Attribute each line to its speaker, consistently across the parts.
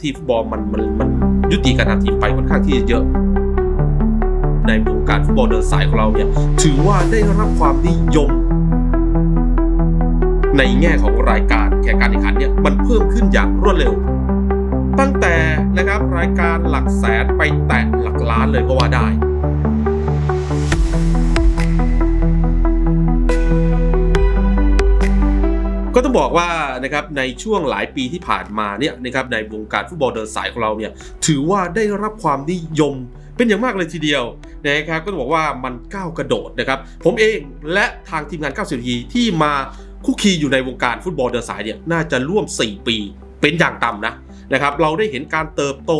Speaker 1: ที่ฟุตบอลมันมันมันยุติการทำทีมไปค่อนข้างที่จะเยอะ ในวงการฟุตบอลเดินสายของเราเนี่ยถือว่าได้รับความนิยม ในแง่ของรายการแข่งการแข่งขันเนี่ยมันเพิ่มขึ้นอย่างรวดเร็ว ตั้งแต่นะครับรายการหลักแสนไปแตะหลักล้านเลยก็ว่าได้ ก็ต้องบอกว่านะครับในช่วงหลายปีที่ผ่านมาเนี่ยนะครับในวงการฟุตบอลเดินสายของเราเนี่ยถือว่าได้รับความนิยมเป็นอย่างมากเลยทีเดียวนะครับก็ต้องบอกว่ามันก้าวกระโดดนะครับ ผมเองและทางทีมงาน 90นาทีที่มาคุกคีอยู่ในวงการฟุตบอลเดินสายเนี่ยน่าจะร่วม 4 ปีเป็นอย่างต่ำนะนะครับ เราได้เห็นการเติบโต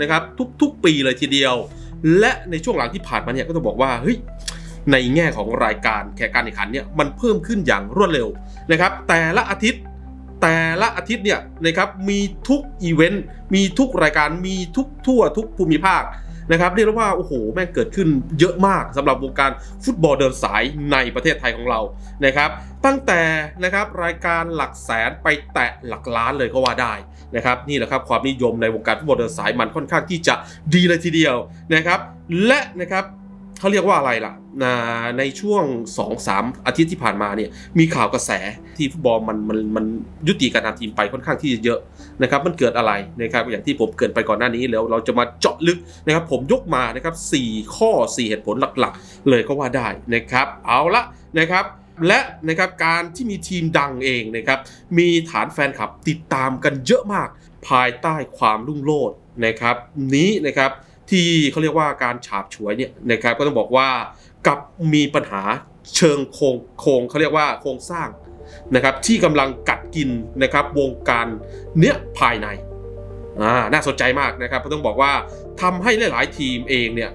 Speaker 1: นะครับทุกๆปีเลยทีเดียว และในช่วงหลังที่ผ่านมาเนี่ยก็ต้องบอกว่าเฮ้ย ในแง่ของรายการแข่งการแข่งขันเนี่ยมันเพิ่มขึ้นอย่างรวดเร็วนะครับ แต่ละอาทิตย์แต่ละอาทิตย์เนี่ยนะครับมีทุกอีเวนต์มีทุกรายการมีทุกทั่วทุกภูมิภาคนะครับเรียกได้ว่าโอ้โหแม่งเกิดขึ้นเยอะมากสำหรับวงการฟุตบอลเดินสายในประเทศไทยของเรานะครับ ตั้งแต่นะครับรายการหลักแสนไปแตะหลักล้านเลยก็ว่าได้นะครับนี่แหละครับความนิยมในวงการฟุตบอลเดินสายมันค่อนข้างที่จะดีเลยทีเดียวนะครับ และนะครับ เขาเรียกว่าอะไรล่ะในช่วง 2-3 อาทิตย์ที่ผ่านมาเนี่ยมีข่าวกระแสที่ฟุตบอลมันมันมันยุติการทำทีมไปค่อนข้างที่จะเยอะนะครับมันเกิดอะไรนะครับอย่างที่ผมเกินไปก่อนหน้านี้แล้วเราจะมาเจาะลึกนะครับผมยกมานะครับ4ข้อ 4 เหตุผลหลักๆ เลยก็ว่าได้นะครับเอาละนะครับและนะครับการที่มีทีมดังเองนะครับมีฐานแฟนคลับติดตามกันเยอะมาก ภายใต้ความรุ่งโรจน์นะครับนี้นะครับ ที่เขาเรียกว่าการฉาบฉวยเนี่ยนะครับก็ต้องบอกว่ากับมีปัญหาเชิงโครงโครงเขาเรียกว่าโครงสร้างนะครับที่กำลังกัดกินนะครับวงการเนี้ยภายในอ่าน่าสนใจมากนะครับก็ต้องบอกว่าทำให้หลาย ๆ ทีมเองเนี่ย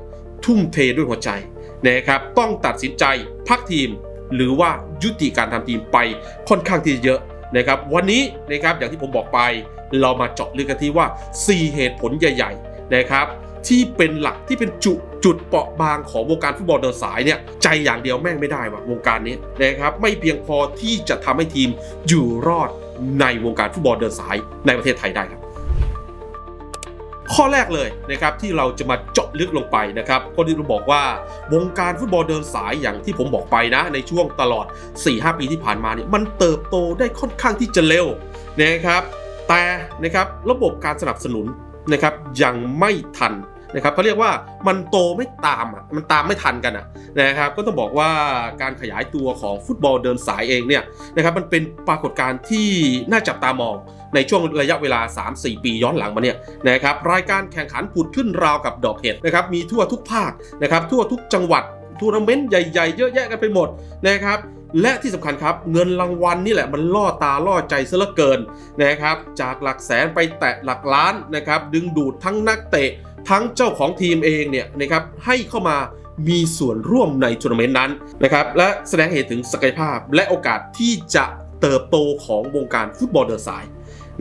Speaker 1: ทุ่มเทด้วยหัวใจนะครับต้องตัดสินใจพักทีมหรือว่ายุติการทำทีมไปค่อนข้างที่จะเยอะนะครับวันนี้นะครับอย่างที่ผมบอกไปเรามาเจาะลึกกันที่ว่า 4 เหตุผลใหญ่ ๆ นะครับ ที่เป็นหลักที่เป็นจุจุดเปราะบางของวงการฟุตบอลเดินสายเนี่ยใจอย่างเดียวแม่งไม่ได้ว่ะวงการนี้นะครับไม่เพียงพอที่จะทำให้ทีมอยู่รอดในวงการฟุตบอลเดินสายในประเทศไทยได้ครับข้อแรกเลยนะครับที่เราจะมาเจาะลึกลงไปนะครับก็ที่เราบอกว่าวงการฟุตบอลเดินสายอย่างที่ผมบอกไปนะ ในช่วงตลอด 4-5 ปีที่ผ่านมาเนี่ยมันเติบโตได้ค่อนข้างที่จะเร็วนะครับแต่นะครับระบบการสนับสนุนนะครับยังไม่ทัน นะครับเขาเรียกว่ามันโตไม่ตามอะมันตามไม่ทันกันอะนะครับก็ต้องบอกว่าการขยายตัวของฟุตบอลเดินสายเองเนี่ยนะครับมันเป็นปรากฏการณ์ที่น่าจับตามองในช่วงระยะเวลา 3-4 ปีย้อนหลังมาเนี่ยนะครับรายการแข่งขันผุดขึ้นราวกับดอกเห็ดนะครับมีทั่วทุกภาคนะครับทั่วทุกจังหวัดทัวร์นาเมนต์ใหญ่ๆ เยอะแยะกันไปหมดนะครับและที่สำคัญครับเงินรางวัลนี่แหละมันล่อตาล่อใจซะเหลือเกินนะครับจากหลักแสนไปแตะหลักล้านนะครับดึงดูดทั้งนักเตะ ทั้งเจ้าของทีมเองเนี่ยนะครับให้เข้ามามีส่วนร่วมในทัวร์นาเมนต์นั้นนะครับและแสดงเห็นถึงศักยภาพและโอกาสที่จะเติบโตของวงการฟุตบอลเดินสาย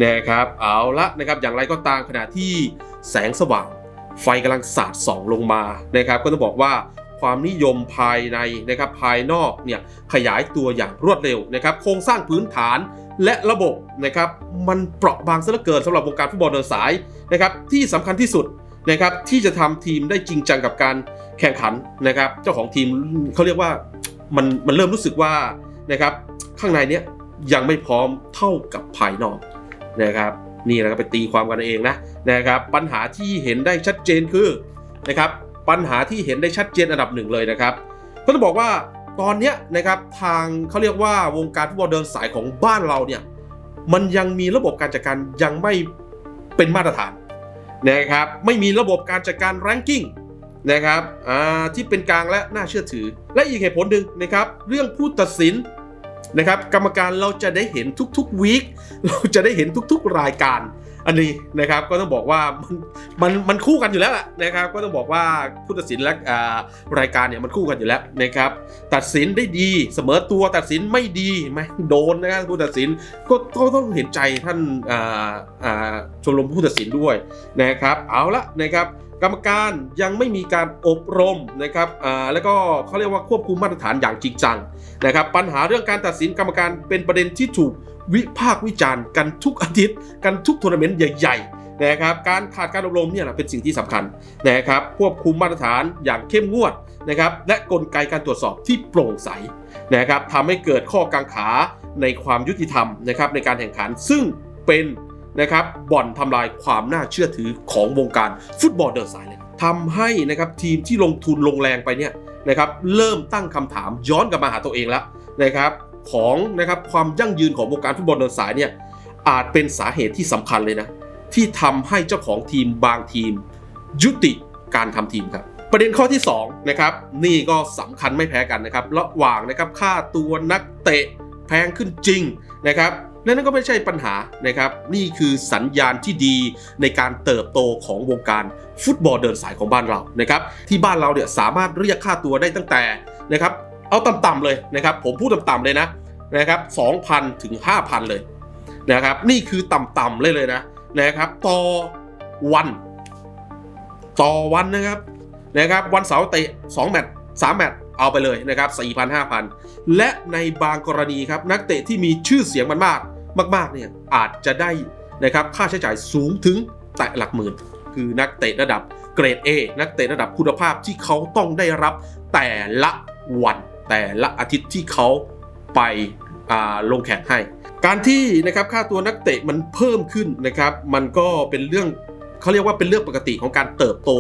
Speaker 1: นะครับเอาละนะครับอย่างไรก็ตามขณะที่แสงสว่าง ไฟกำลังสาดส่องลงมานะครับ ก็ต้องบอกว่าความนิยมภายในนะครับภายนอกเนี่ยขยายตัวอย่างรวดเร็วนะครับ โครงสร้างพื้นฐานและระบบนะครับ มันเปราะบางซะเหลือเกินสำหรับวงการฟุตบอลเดินสายนะครับที่สำคัญที่สุด นะครับที่จะทำทีมได้จริงจังกับการแข่งขันนะครับ เจ้าของทีมเขาเรียกว่ามันมันเริ่มรู้สึกว่านะครับข้างในเนี้ยยังไม่พร้อมเท่ากับภายนอกนะครับนี่เราก็ไปตีความกันเองนะนะครับปัญหาที่เห็นได้ชัดเจนคือนะครับปัญหาที่เห็นได้ชัดเจนอันดับหนึ่งเลยนะครับก็ต้องบอกว่าตอนเนี้ยนะครับทางเขาเรียกว่าวงการฟุตบอลเดินสายของบ้านเราเนี่ยมันยังมีระบบการจัดการยังไม่เป็นมาตรฐาน นะครับไม่มีระบบการจัดการแรงกิ้งนะครับที่เป็นกลางและน่าเชื่อถือ และอีกเหตุผลหนึ่งนะครับ เรื่องผู้ตัดสินนะครับ กรรมการเราจะได้เห็นทุกๆวีคเราจะได้เห็นทุกๆรายการ อันนี้นะครับก็ต้องบอกว่ามันมันมันคู่กันอยู่แล้วนะครับ ก็ต้องบอกว่าผู้ตัดสินและอ่ารายการเนี่ยมันคู่กันอยู่แล้วนะครับ ตัดสินได้ดีเสมอตัวตัดสินไม่ดีไหมโดนนะครับผู้ตัดสินก็ก็ต้องเห็นใจท่านอ่าอ่าชมรมผู้ตัดสินด้วยนะครับ เอาละนะครับ กรรมการยังไม่มีการอบรมนะครับอ่าแล้วก็เขาเรียกว่าควบคุมมาตรฐานอย่างจริงจังนะครับ ปัญหาเรื่องการตัดสินกรรมการเป็นประเด็นที่ถูกวิพากษ์วิจารณ์กันทุกอาทิตย์ กันทุกทัวร์นาเมนต์ใหญ่นะครับการขาดการอบรมเนี่ยแหละเป็นสิ่งที่สำคัญนะครับควบคุมมาตรฐานอย่างเข้มงวดนะครับและกลไกการตรวจสอบที่โปร่งใสนะครับทำให้เกิดข้อกังขาในความยุติธรรมนะครับในการแข่งขันซึ่งเป็น นะครับบ่อนทำลายความน่าเชื่อถือของวงการฟุตบอลเดินสายเลยทำให้นะครับทีมที่ลงทุนลงแรงไปเนี่ยนะครับเริ่มตั้งคำถามย้อนกลับมาหาตัวเองแล้วนะครับของนะครับความยั่งยืนของวงการฟุตบอลเดินสายเนี่ยอาจเป็นสาเหตุที่สำคัญเลยนะที่ทำให้เจ้าของทีมบางทีม ยุติการทำทีมครับประเด็นข้อที่2นะครับนี่ก็สำคัญไม่แพ้กันนะครับระหว่างนะครับค่าตัวนักเตะแพงขึ้นจริงนะครับ และนั่นก็ไม่ใช่ปัญหานะครับ นี่คือสัญญาณที่ดีในการเติบโตของวงการฟุตบอลเดินสายของบ้านเรานะครับที่บ้านเราเนี่ยสามารถเรียกค่าตัวได้ตั้งแต่นะครับเอาต่ำๆเลยนะครับ ผมพูดต่ำๆเลยนะนะครับ2,000 ถึง 5,000 เลยนะครับ นี่คือต่ำๆเลยเลยนะนะครับต่อวัน ต่อวันนะครับนะครับ วันเสาร์เตะ2แมตช์3แมตช์ เอาไปเลยนะครับ4,000 5,000และในบางกรณีครับนักเตะที่มีชื่อเสียงมันมากมากๆเนี่ยอาจจะได้นะครับค่าใช้จ่ายสูงถึงแต่หลักหมื่น คือนักเตะระดับเกรด A นักเตะระดับคุณภาพที่เขาต้องได้รับแต่ละวัน แต่ละอาทิตย์ที่เขาไปาลงแข่งให้ การที่นะครับค่าตัวนักเตะมันเพิ่มขึ้นนะครับ มันก็เป็นเรื่อง เขาเรียกว่าเป็นเรื่องปกติของการเติบโต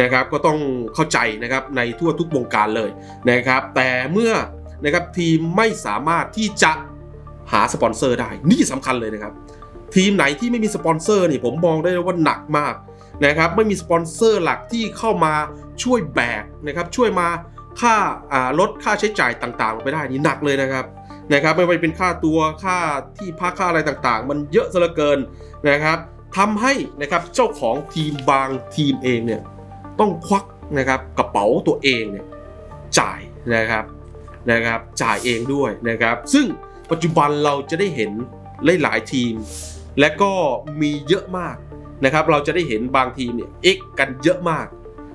Speaker 1: นะครับก็ต้องเข้าใจนะครับในทั่วทุกวงการเลยนะครับแต่เมื่อนะครับทีมไม่สามารถที่จะหาสปอนเซอร์ได้ นี่สำคัญเลยนะครับ ทีมไหนที่ไม่มีสปอนเซอร์นี่ผมมองได้ว่าหนักมากนะครับไม่มีสปอนเซอร์หลักที่เข้ามาช่วยแบกนะครับช่วยมาค่าอ่าลดค่าใช้จ่ายต่างๆไปได้นี่หนักเลยนะครับนะครับไม่ว่าจะเป็นค่าตัวค่าที่พักค่าอะไรต่างๆ มันเยอะซะเหลือเกินนะครับ ทำให้นะครับเจ้าของทีมบางทีมเองเนี่ยต้องควักนะครับกระเป๋าตัวเองเนี่ยจ่ายนะครับนะครับจ่ายเองด้วยนะครับ ซึ่งปัจจุบันเราจะได้เห็นหลายๆทีม และก็มีเยอะมากนะครับ เราจะได้เห็นบางทีมเนี่ยเอ็กกันเยอะมาก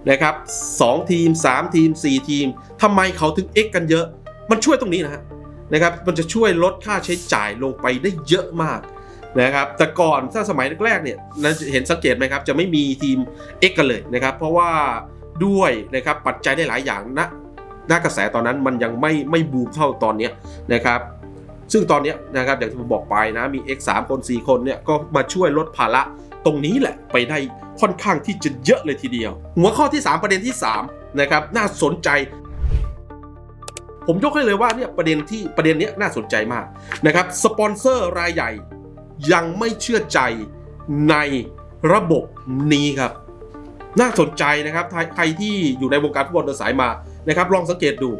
Speaker 1: นะครับสองทีม 3 ทีม 4 ทีมทำไมเขาถึงเอ็กกันเยอะ มันช่วยตรงนี้นะฮะนะครับ มันจะช่วยลดค่าใช้จ่ายลงไปได้เยอะมาก นะครับแต่ก่อนถ้าสมัยแรกๆเนี่ยนะเห็นสังเกตไหมครับจะไม่มีทีม X กันเลยนะครับ เพราะว่าด้วยนะครับปัจจัยได้หลายอย่างนะหน้ากระแสตอนนั้นมันยังไม่ไม่บูมเท่าตอนนี้นะครับซึ่งตอนนี้นะครับอย่างที่ผมบอกไปนะมี X 3คน 4 คนเนี่ยก็มาช่วยลดภาระตรงนี้แหละไปได้ค่อนข้างที่จะเยอะเลยทีเดียว หัวข้อที่ 3 ประเด็นที่3นะครับน่าสนใจผมยกให้เลยว่าเนี่ยประเด็นที่ประเด็นเนี้ยน่าสนใจมากนะครับสปอนเซอร์รายใหญ่ ยังไม่เชื่อใจในระบบนี้ครับ น่าสนใจนะครับใครใครที่อยู่ในวงการฟุตบอลเดินสายมานะครับ ลองสังเกตดู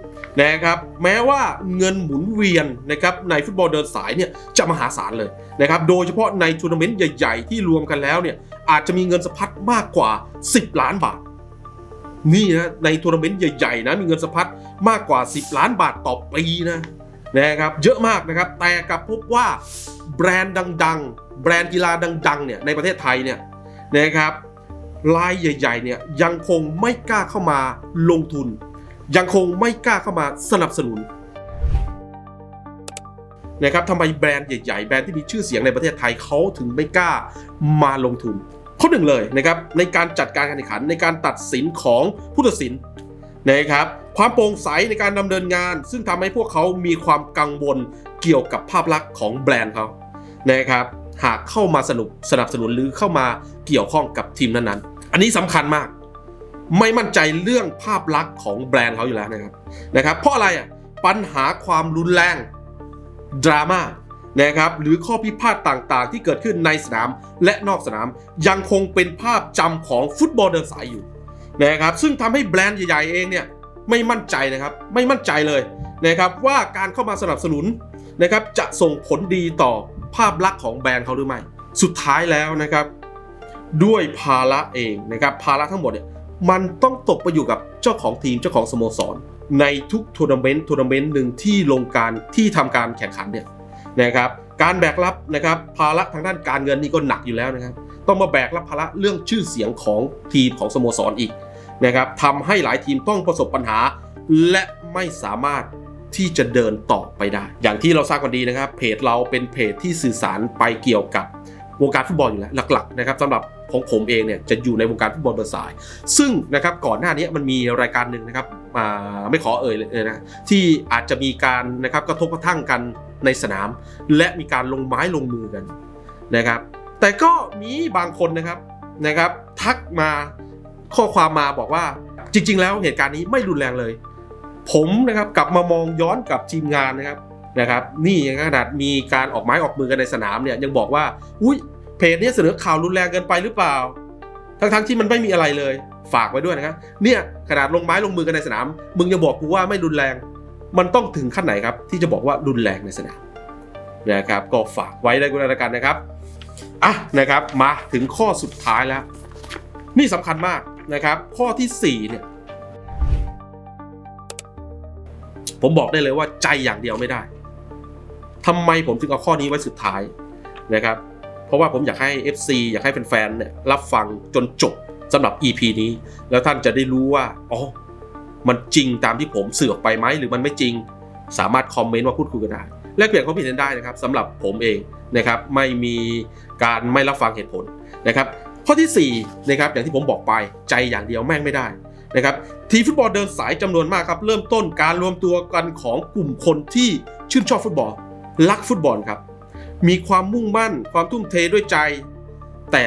Speaker 1: นะครับ แม้ว่าเงินหมุนเวียนนะครับในฟุตบอลเดินสายเนี่ยจะมหาศาลเลยนะครับ โดยเฉพาะในทัวร์นาเมนต์ใหญ่ๆ ที่รวมกันแล้วเนี่ยอาจจะมีเงินสะพัดมากกว่า 10 ล้านบาทนี่นะในทัวร์นาเมนต์ใหญ่ๆนะมีเงินสะพัดมากกว่า 10 ล้านบาทต่อปีนะนะครับเยอะมากนะครับ แต่กลับพบว่า แบรนด์ดัง ๆ แบรนด์กีฬาดัง ๆ เนี่ยในประเทศไทยเนี่ยนะครับรายใหญ่ๆเนี่ยยังคงไม่กล้าเข้ามาลงทุน ยังคงไม่กล้าเข้ามาสนับสนุนนะครับทำไมแบรนด์ใหญ่ๆ แบรนด์ที่มีชื่อเสียงในประเทศไทยเขาถึงไม่กล้ามาลงทุนข้อหนึ่งเลยนะครับในการจัดการการแข่งขันในการตัดสินของผู้ตัดสินนะครับความโปร่งใสในการดำเนินงาน ซึ่งทำให้พวกเขามีความกังวลเกี่ยวกับภาพลักษณ์ของแบรนด์เขา นะครับหากเข้ามาสนุกสนับสนุนหรือเข้ามาเกี่ยวข้องกับทีมนั้นๆ อันนี้สำคัญมาก ไม่มั่นใจเรื่องภาพลักษณ์ของแบรนด์เขาอยู่แล้วนะครับนะครับ เพราะอะไรอะปัญหาความรุนแรงดราม่านะครับหรือข้อพิพาทต่างๆ ที่เกิดขึ้นในสนามและนอกสนามยังคงเป็นภาพจำของฟุตบอลเดินสายอยู่นะครับซึ่งทำให้แบรนด์ใหญ่ๆเองเนี่ยไม่มั่นใจนะครับไม่มั่นใจเลยนะครับว่าการเข้ามาสนับสนุนนะครับจะส่งผลดีต่อ ภาพลักษณ์ของแบรนด์เขาหรือไม่ สุดท้ายแล้วนะครับ ด้วยภาระเองนะครับภาระทั้งหมดเนี่ยมันต้องตกไปอยู่กับเจ้าของทีมเจ้าของสโมสร ในทุกทัวร์นาเมนต์ทัวร์นาเมนต์หนึ่งที่ลงการที่ทำการแข่งขันเนี่ยนะครับการแบกรับนะครับภาระทางด้านการเงินนี่ก็หนักอยู่แล้วนะครับ ต้องมาแบกรับภาระเรื่องชื่อเสียงของทีมของสโมสรอีกนะครับทำให้หลายทีมต้องประสบปัญหา และไม่สามารถ ที่จะเดินต่อไปได้ อย่างที่เราทราบกันดีนะครับ เพจเราเป็นเพจที่สื่อสารไปเกี่ยวกับวงการฟุตบอลอยู่แล้วหลักๆนะครับสำหรับของผมเองเนี่ยจะอยู่ในวงการฟุตบอลเดินสาย ซึ่งนะครับก่อนหน้านี้มันมีรายการหนึ่งนะครับไม่ขอเอ่ยเลยนะที่อาจจะมีการนะครับกระทบกระทั่งกันในสนาม และมีการลงไม้ลงมือกันนะครับ แต่ก็มีบางคนนะครับนะครับ ทักมาข้อความมาบอกว่าจริง ๆ แล้วเหตุการณ์นี้ไม่รุนแรงเลย ผมนะครับกลับมามองย้อนกับทีมงานนะครับนะครับ นี่ยังขนาดมีการออกไม้ออกมือกันในสนามเนี่ยยังบอกว่าอุ้ยเพจเนี้เสนอข่าวรุนแรงเกินไปหรือเปล่า ทั้งๆที่มันไม่มีอะไรเลย ฝากไว้ด้วยนะครับเนี่ยขนาดลงไม้ลงมือกันในสนาม มึงจะบอกกูว่าไม่รุนแรง มันต้องถึงขั้นไหนครับ ที่จะบอกว่ารุนแรงในสนามนะครับก็ฝากไว้ได้ก็แล้วกันนะครับอะนะครับมาถึงข้อสุดท้ายแล้ว นี่สำคัญมากนะครับ ข้อที่4เนี่ย ผมบอกได้เลยว่าใจอย่างเดียวไม่ได้ทำไมผมถึงเอาข้อนี้ไว้สุดท้ายนะครับ เพราะว่าผมอยากให้ FC อยากให้แฟนๆเนี่ยรับฟังจนจบสำหรับ EP นี้ แล้วท่านจะได้รู้ว่าอ๋อมันจริงตามที่ผมสื่อออกไปไหมหรือมันไม่จริง สามารถคอมเมนต์มาพูดคุยกันได้แลกเปลี่ยนความคิดเห็นได้นะครับสำหรับผมเองนะครับไม่มีการไม่รับฟังเหตุผลนะครับ ข้อที่4นะครับอย่างที่ผมบอกไปใจอย่างเดียวแม่งไม่ได้ นะครับทีฟุตบอลเดินสายจำนวนมากครับเริ่มต้นการรวมตัวกันของกลุ่มคนที่ชื่นชอบฟุตบอลรักฟุตบอลครับมีความมุ่งมั่นความทุ่มเทด้วยใจ แต่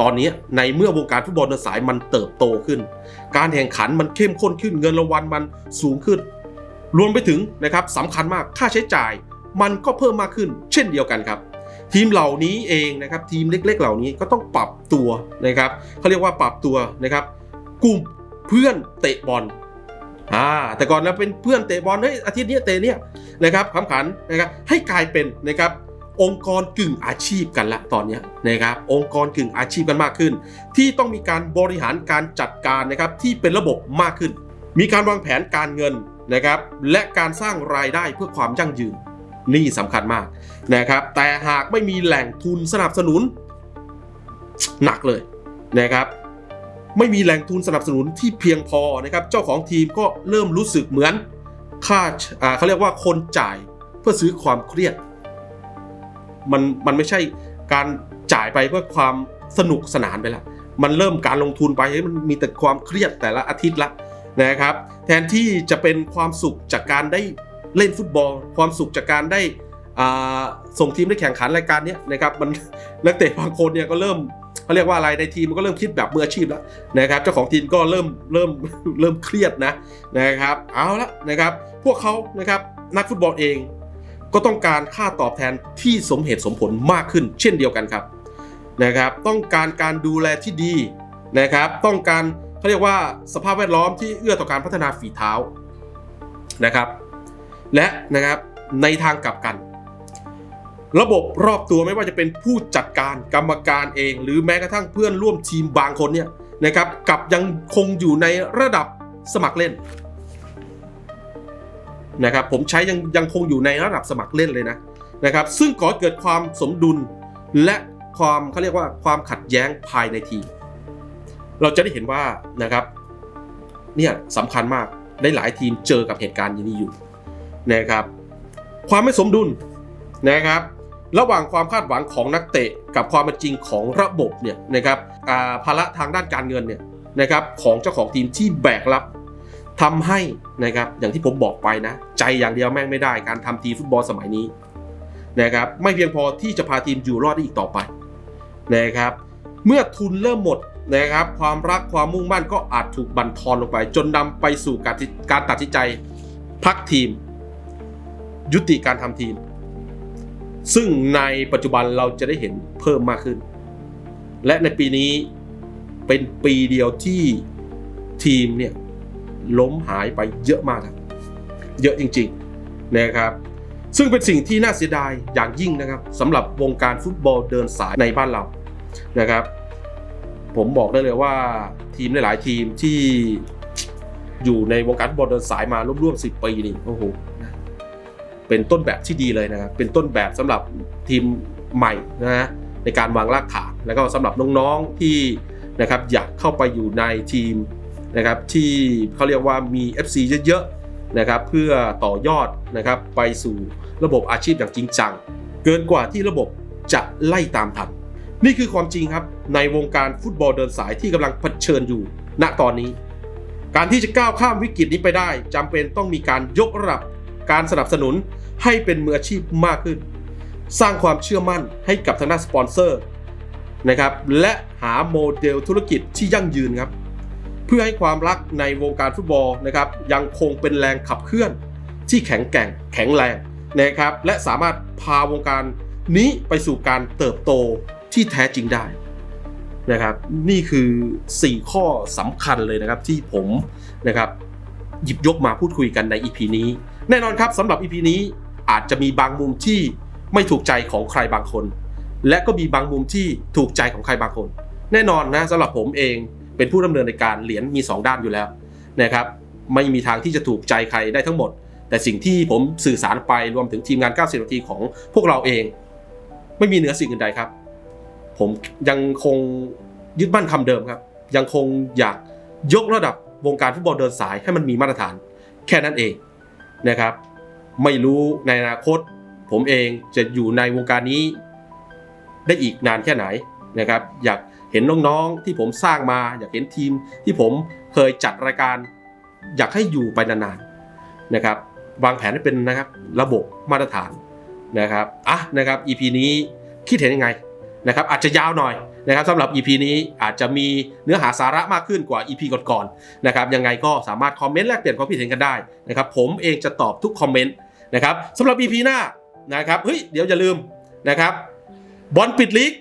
Speaker 1: ตอนนี้ในเมื่อวงการฟุตบอลเดินสายมันเติบโตขึ้น การแข่งขันมันเข้มข้นขึ้นเงินรางวัลมันสูงขึ้น รวมไปถึงนะครับสำคัญมากค่าใช้จ่ายมันก็เพิ่มมากขึ้น เช่นเดียวกันครับทีมเหล่านี้เองนะครับทีมเล็ก ๆ เหล่านี้ก็ต้องปรับตัวนะครับเขาเรียกว่าปรับตัวนะครับ กลุ่ม เพื่อนเตะบอลอ่าแต่ก่อนเราเป็นเพื่อนเตะบอลเฮ้ยอาทิตย์นี้เตะเนี่ยนะครับขำขันนะครับให้กลายเป็นนะครับองค์กรกึ่งอาชีพกันละตอนนี้นะครับองค์กรกึ่งอาชีพกันมากขึ้น ที่ต้องมีการบริหารการจัดการนะครับที่เป็นระบบมากขึ้น มีการวางแผนการเงินนะครับและการสร้างรายได้เพื่อความยั่งยืนนี่สำคัญมากนะครับแต่หากไม่มีแหล่งทุนสนับสนุน หนักเลยนะครับ ไม่มีแหล่งทุนสนับสนุนที่เพียงพอนะครับ เจ้าของทีมก็เริ่มรู้สึกเหมือนค่าเขาเรียกว่าคนจ่ายเพื่อซื้อความเครียด มันมันไม่ใช่การจ่ายไปเพื่อความสนุกสนานไปละ มันเริ่มการลงทุนไปให้มันมีแต่ความเครียดแต่ละอาทิตย์ละนะครับ แทนที่จะเป็นความสุขจากการได้เล่นฟุตบอล ความสุขจากการได้ส่งทีมได้แข่งขันรายการนี้นะครับมันนักเตะบางคนเนี่ยก็เริ่ม เขาเรียกว่าอะไรในทีมมันก็เริ่มคิดแบบมืออาชีพแล้วนะครับเจ้าของทีมก็เริ่มเริ่มเริ่มเครียดนะนะครับเอาละนะครับพวกเขานะครับนักฟุตบอลเองก็ต้องการค่าตอบแทนที่สมเหตุสมผลมากขึ้น เช่นเดียวกันครับนะครับต้องการการดูแลที่ดีนะครับต้องการเขาเรียกว่าสภาพแวดล้อมที่เอื้อต่อการพัฒนาฝีเท้านะครับ และนะครับในทางกลับกัน ระบบรอบตัวไม่ว่าจะเป็นผู้จัดการกรรมการเอง หรือแม้กระทั่งเพื่อนร่วมทีมบางคนเนี่ยนะครับกับยังคงอยู่ในระดับสมัครเล่นนะครับผมใช้ยังยังคงอยู่ในระดับสมัครเล่นเลยนะนะครับ ซึ่งก่อเกิดความสมดุลและความเขาเรียกว่าความขัดแย้งภายในทีม เราจะได้เห็นว่านะครับเนี่ยสำคัญมากได้หลายทีมเจอกับเหตุการณ์อย่างนี้อยู่นะครับ ความไม่สมดุลนะครับ ระหว่างความคาดหวังของนักเตะกับความเป็นจริงของระบบเนี่ยนะครับภาระทางด้านการเงินเนี่ยนะครับของเจ้าของทีมที่แบกรับทำให้นะครับอย่างที่ผมบอกไปนะ ใจอย่างเดียวแม่งไม่ได้การทำทีฟุตบอลสมัยนี้นะครับไม่เพียงพอที่จะพาทีมอยู่รอดได้อีกต่อไปนะครับเมื่อทุนเริ่มหมดนะครับความรักความมุ่งมั่นก็อาจถูกบั่นทอนลงไป จนนำไปสู่การการตัดสินใจพักทีม ยุติการทำทีม ซึ่งในปัจจุบันเราจะได้เห็นเพิ่มมากขึ้น และในปีนี้เป็นปีเดียวที่ทีมเนี่ยล้มหายไปเยอะมากครับเยอะจริงๆนะครับ ซึ่งเป็นสิ่งที่น่าเสียดายอย่างยิ่งนะครับสำหรับวงการฟุตบอลเดินสายในบ้านเรานะครับ ผมบอกได้เลยว่าทีมหลายๆทีมที่อยู่ในวงการฟุตบอลเดินสายมาร่วมๆ10ปีนี่โอ้โห เป็นต้นแบบที่ดีเลยนะครับเป็นต้นแบบสำหรับทีมใหม่นะฮะในการวางรากฐานแล้วก็สำหรับน้องๆที่นะครับอยากเข้าไปอยู่ในทีมนะครับที่เขาเรียกว่ามี FC เยอะๆนะครับเพื่อต่อยอดนะครับไปสู่ระบบอาชีพอย่างจริงจัง เกินกว่าที่ระบบจะไล่ตามทัน นี่คือความจริงครับในวงการฟุตบอลเดินสายที่กำลังเผชิญอยู่ ณตอนนี้ การที่จะก้าวข้ามวิกฤตนี้ไปได้จำเป็นต้องมีการยกระดับการสนับสนุน ให้เป็นมืออาชีพมากขึ้น สร้างความเชื่อมั่นให้กับทางด้านสปอนเซอร์นะครับและหาโมเดลธุรกิจที่ยั่งยืนครับเพื่อให้ความรักในวงการฟุตบอลนะครับยังคงเป็นแรงขับเคลื่อนที่แข็งแกร่งแข็งแรงนะครับและสามารถพาวงการนี้ไปสู่การเติบโตที่แท้จริงได้นะครับนี่คือ 4 ข้อสำคัญเลยนะครับที่ผมนะครับหยิบยกมาพูดคุยกันใน EP นี้ แน่นอนครับสำหรับ EP นี้ อาจจะมีบางมุมที่ไม่ถูกใจของใครบางคน และก็มีบางมุมที่ถูกใจของใครบางคน แน่นอนนะสำหรับผมเองเป็นผู้ดำเนินในการเหรียญมี 2 ด้านอยู่แล้วนะครับไม่มีทางที่จะถูกใจใครได้ทั้งหมด แต่สิ่งที่ผมสื่อสารไปรวมถึงทีมงาน 90 นาทีของพวกเราเอง ไม่มีเหนือสิ่งอื่นใดครับ ผมยังคงยึดมั่นคำเดิมครับ ยังคงอยากยกระดับวงการฟุตบอลเดินสายให้มันมีมาตรฐาน แค่นั้นเองนะครับ ไม่รู้ในอนาคต ผมเองจะอยู่ในวงการนี้ ได้อีกนานแค่ไหนนะครับ อยากเห็นน้องๆที่ผมสร้างมา อยากเห็นทีมที่ผมเคยจัดรายการ อยากให้อยู่ไปนานๆนะครับ วางแผนให้เป็นนะครับระบบมาตรฐานนะครับอะนะครับ EP นี้คิดเห็นยังไงนะครับอาจจะยาวหน่อยนะครับสำหรับ EP นี้อาจจะมีเนื้อหาสาระมากขึ้นกว่า EP ก่อนๆนะครับยังไงก็สามารถคอมเมนต์แลกเปลี่ยนความคิดเห็นกันได้นะครับผมเองจะตอบทุกคอมเมนต์ นะครับสำหรับ EP หน้านะครับเฮ้ยเดี๋ยวอย่าลืมนะครับบอลปิดลีก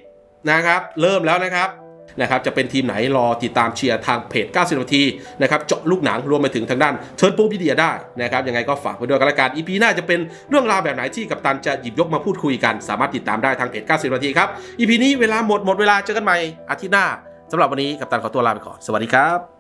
Speaker 1: นะครับเริ่มแล้วนะครับนะครับจะเป็นทีมไหนรอติดตามเชียร์ทางเพจ 90 นาทีนะครับเจาะลูกหนังรวมไปถึงทางด้านเทิร์นโปรพิเดียได้นะครับยังไงก็ฝากไว้ด้วยกันละกัน EP หน้าจะเป็นเรื่องราวแบบไหนที่กัปตันจะหยิบยกมาพูดคุยกัน สามารถติดตามได้ทางเพจ 90 นาทีครับ EP นี้เวลาหมดหมดเวลาเจอกันใหม่อาทิตย์หน้าสำหรับวันนี้กัปตันขอตัวลาไปก่อนสวัสดีครับ